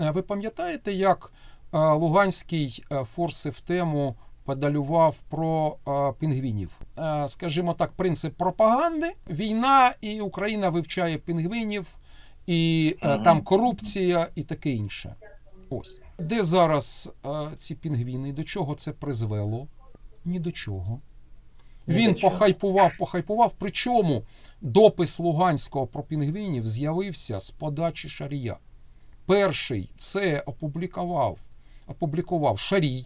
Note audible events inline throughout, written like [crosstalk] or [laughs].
е, ви пам'ятаєте, як е, Луганський е, форсив тему подалював про пінгвінів? Скажімо так, принцип пропаганди, війна, і Україна вивчає пінгвінів, і там корупція і таке інше. Ось. Де зараз ці пінгвіни? До чого це призвело? Ні до чого. Ні Він до чого. похайпував, похайпував. Причому допис Луганського про пінгвінів з'явився з подачі Шарія. Перший це опублікував, опублікував Шарій.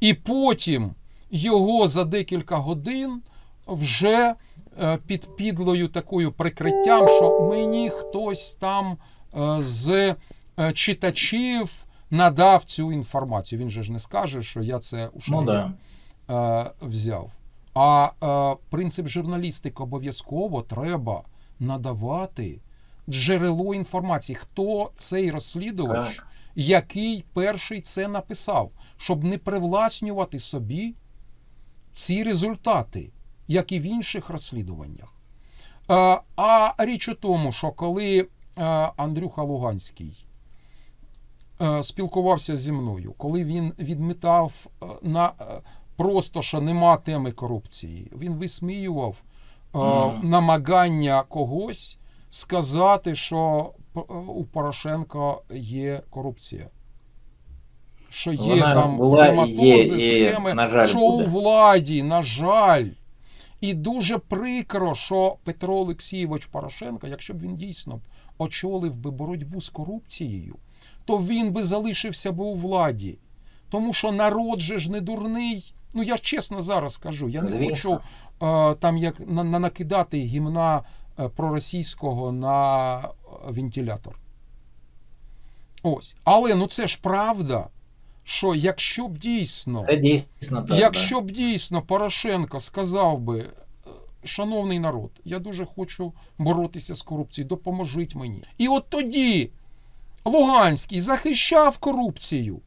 І потім його за декілька годин вже е, під підлою такою прикриттям, що мені хтось там е, з е, читачів надав цю інформацію. Він же ж не скаже, що я це у Ну да. е, взяв. А принцип журналістики обов'язково треба надавати джерело інформації, хто цей розслідувач, Так. який перший це написав, щоб не привласнювати собі ці результати, як і в інших розслідуваннях. А річ у тому, що коли Андрюха Луганський спілкувався зі мною, коли він відмітав на просто, що нема теми корупції, він висміював Мгм. намагання когось сказати, що е, у Порошенка є корупція. Що є Вона там схематози, є, і, схеми, на жаль, що буде. у владі, на жаль. І дуже прикро, що Петро Олексійович Порошенко, якщо б він дійсно очолив би боротьбу з корупцією, то він би залишився би у владі. Тому що народ же ж не дурний. Ну я чесно зараз кажу, я не Звісно. хочу е, там як на, на накидати гімна проросійського на е, вентилятор. Ось. Але ну це ж правда, що якщо б дійсно. Це дійсно так. Якщо б дійсно Порошенко сказав би, «Е, шановний народ, я дуже хочу боротися з корупцією, допоможіть мені. І от тоді Луганський захищав корупцію.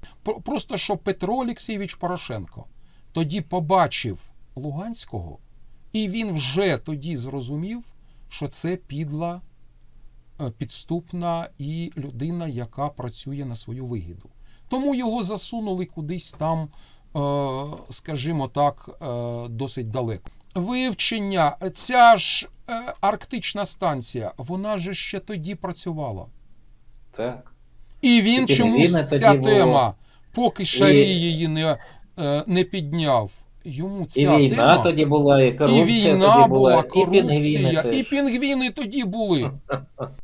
Просто що Петро Олексійович Порошенко тоді побачив Луганського, і він вже тоді зрозумів, що це підла, е, підступна і людина, яка працює на свою вигіду. Тому його засунули кудись там, е, скажімо так, е, досить далеко. Вивчення, ця ж арктична станція, вона же ще тоді працювала. Так. І він І чомусь ця тоді було. тема, поки Шарій І- її не, не підняв, йому І війна тема. тоді була, і І війна тоді була, була, і пінгвіни корупція, і пінгвіни тоді були. [laughs]